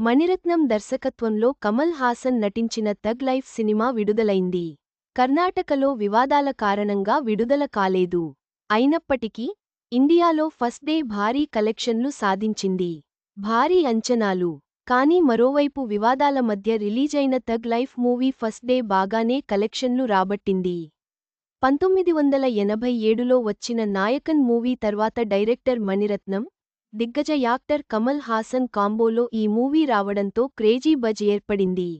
మణిరత్నం దర్శకత్వంలో కమల్ హాసన్ నటించిన తగ్ లైఫ్ సినిమా విడుదలైంది. కర్ణాటకలో వివాదాల కారణంగా విడుదల కాలేదు. అయినప్పటికీ ఇండియాలో ఫస్ట్ డే భారీ కలెక్షన్లు సాధించింది. భారీ అంచనాలు. కానీ మరోవైపు వివాదాల మధ్య రిలీజైన తగ్ లైఫ్ మూవీ ఫస్ట్ డే బాగానే కలెక్షన్లు రాబట్టింది. పంతొమ్మిది వందల ఎనభై ఏడులో వచ్చిన నాయకన్ మూవీ తర్వాత డైరెక్టర్ మణిరత్నం దిగ్గజ యాక్టర్ కమల్ హాసన్ కాంబోలో ఈ మూవీ రావడంతో క్రేజీ బజ్ ఏర్పడింది.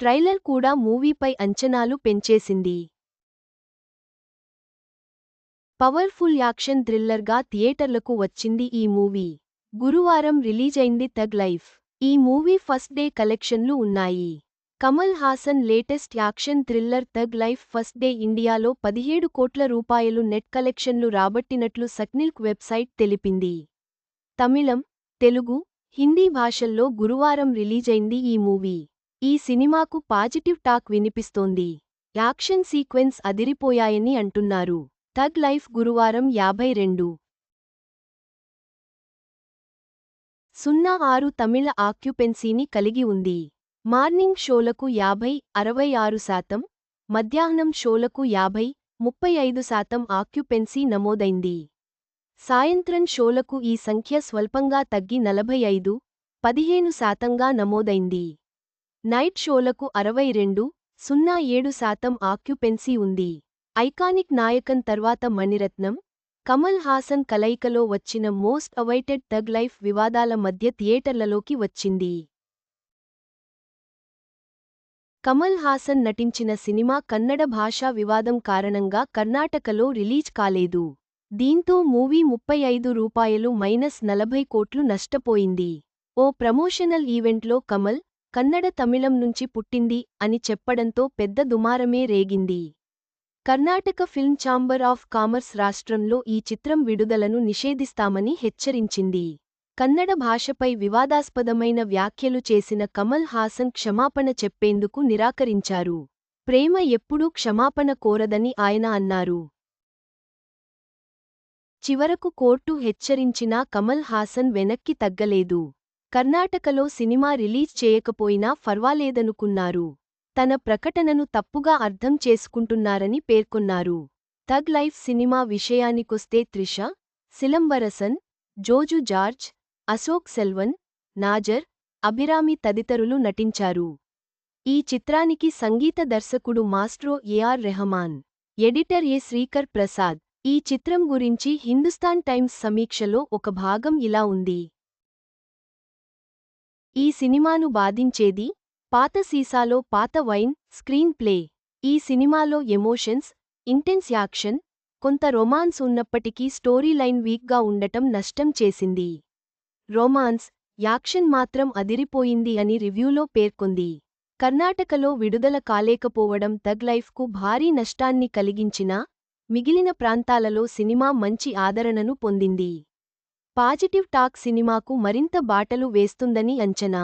ట్రైలర్ కూడా మూవీపై అంచనాలు పెంచేసింది. పవర్ఫుల్ యాక్షన్ థ్రిల్లర్గా థియేటర్లకు వచ్చింది ఈ మూవీ. గురువారం రిలీజైంది తగ్ లైఫ్. ఈ మూవీ ఫస్ట్ డే కలెక్షన్లు ఉన్నాయి. Kamal Haasan latest action thriller Thug Life first day ఇండియాలో పదిహేడు కోట్ల రూపాయలు నెట్ కలెక్షన్లు రాబట్టినట్లు సక్నిల్క్ వెబ్సైట్ తెలిపింది. తమిళం తెలుగు హిందీ భాషల్లో గురువారం రిలీజైంది ఈ మూవీ. ఈ సినిమాకు పాజిటివ్ టాక్ వినిపిస్తోంది. యాక్షన్ సీక్వెన్స్ అదిరిపోయాయని అంటున్నారు. థగ్ లైఫ్ గురువారం యాభై రెండు. సున్నా ఆరు తమిళ ఆక్యుపెన్సీని కలిగి ఉంది. మార్నింగ్ షోలకు యాభై అరవై ఆరు శాతం మధ్యాహ్నం షోలకు యాభై ముప్పై ఐదు శాతం ఆక్యుపెన్సీ నమోదైంది. సాయంత్రం షోలకు ఈ సంఖ్య స్వల్పంగా తగ్గి నలభై ఐదు పదిహేను శాతంగా నమోదైంది. నైట్ షోలకు అరవై రెండు సున్నా ఏడు శాతం ఆక్యుపెన్సీ ఉంది. ఐకానిక్ నాయకన్ తర్వాత మణిరత్నం కమల్ హాసన్ కలయికలో వచ్చిన మోస్ట్ అవైటెడ్ థగ్ లైఫ్ వివాదాల మధ్య థియేటర్లలోకి వచ్చింది. కమల్ హాసన్ నటించిన సినిమా కన్నడ భాషా వివాదం కారణంగా కర్ణాటకలో రిలీజ్ కాలేదు. దీంతో మూవీ ముప్పై ఐదు రూపాయలు మైనస్ నలభై కోట్లు నష్టపోయింది. ఓ ప్రమోషనల్ ఈవెంట్లో కమల్ కన్నడ తమిళం నుంచి పుట్టింది అని చెప్పడంతో పెద్ద దుమారమే రేగింది. Karnataka film chamber of commerce రాష్ట్రంలో ఈ చిత్రం విడుదలను నిషేధిస్తామని హెచ్చరించింది. కన్నడ భాషపై వివాదాస్పదమైన వ్యాఖ్యలు చేసిన కమల్ హాసన్ క్షమాపణ చెప్పేందుకు నిరాకరించారు. ప్రేమ ఎప్పుడూ క్షమాపణ కోరదని ఆయన అన్నారు. చివరకు కోర్టు హెచ్చరించినా కమల్ హాసన్ వెనక్కి తగ్గలేదు. కర్ణాటకలో సినిమా రిలీజ్ చేయకపోయినా ఫర్వాలేదనుకున్నారు. తన ప్రకటనను తప్పుగా అర్థం చేసుకుంటున్నారని పేర్కొన్నారు. తగ్ లైఫ్ సినిమా విషయానికొస్తే త్రిష సిలంబరసన్ జోజు జార్జ్ అశోక్ సెల్వన్ నాజర్ అభిరామి తదితరులు నటించారు. ఈ చిత్రానికి సంగీత దర్శకుడు maestro A R Rahman editor A Sreekar Prasad ఈ చిత్రం గురించి హిందుస్థాన్ టైమ్స్ సమీక్షలో ఒక భాగం ఇలా ఉంది. ఈ సినిమాను బాధించేది పాత సీసాలో పాత వైన్ స్క్రీన్ ప్లే. ఈ సినిమాలో ఎమోషన్స్ ఇంటెన్స్ యాక్షన్ కొంత రొమాన్స్ ఉన్నప్పటికీ స్టోరీ లైన్ వీక్గా ఉండటం నష్టం చేసింది. రొమాన్స్ యాక్షన్ మాత్రం అదిరిపోయింది అని రివ్యూలో పేర్కొంది. కర్ణాటకలో విడుదల కాలేకపోవడం తగ్ లైఫ్కు భారీ నష్టాన్ని కలిగించినా మిగిలిన ప్రాంతాలలో సినిమా మంచి ఆదరణను పొందింది. పాజిటివ్ టాక్ సినిమాకు మరింత బాటలు వేస్తుందని అంచనా.